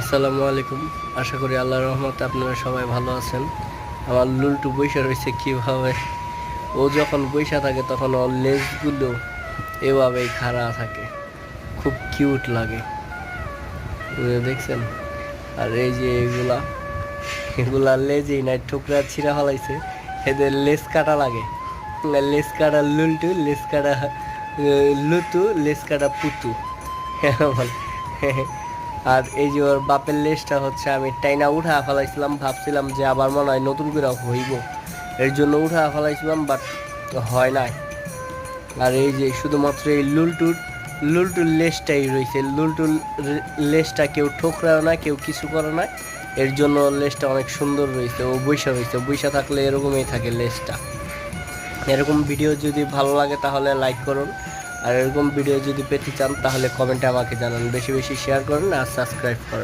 আসসালামু আলাইকুম। আশা করি আল্লাহর রহমতে আপনারা সবাই ভালো আছেন। আমার লুলটু বৈশা রয়েছে কীভাবে? ও যখন বৈশা থাকে তখন ওর লেজগুলো এভাবেই খাড়া থাকে। খুব কিউট লাগে। দেখছেন? আর এই যে এগুলা এগুলা লেজেই নাই ঠুকরা ছিঁড়া ফলাইছে। এদের লেজ কাটা লাগে। লেজ কাটা লুলটু, লেজ কাটা, লুতু, লেজ কাটা পুতু। হ্যাঁ বলে। আর এই যে ওর বাপের লেজটা হচ্ছে, আমি টাইনা উঠা ফেলাইছিলাম, ভাবছিলাম যে আবার মনে হয় নতুন করে হইব। এর জন্য উঠা ফেলাইছিলাম বাট হয় নাই। আর এই যে শুধুমাত্র এই লুলটুর লুলটুর লেজটাই রয়েছে লুলটুর লেজটা কেউ ঠোকরাও না, কেউ কিছু করে না। এর জন্য লেজটা অনেক সুন্দর রয়েছে ও বৈশা রয়েছে বৈশা থাকলে এরকমই থাকে লেজটা এরকম ভিডিও যদি ভালো লাগে, তাহলে লাইক করুন। আর এরকম ভিডিও যদি পেতে চান, তাহলে কমেন্টে আমাকে জানান। বেশি বেশি শেয়ার করুন আর সাবস্ক্রাইব করুন।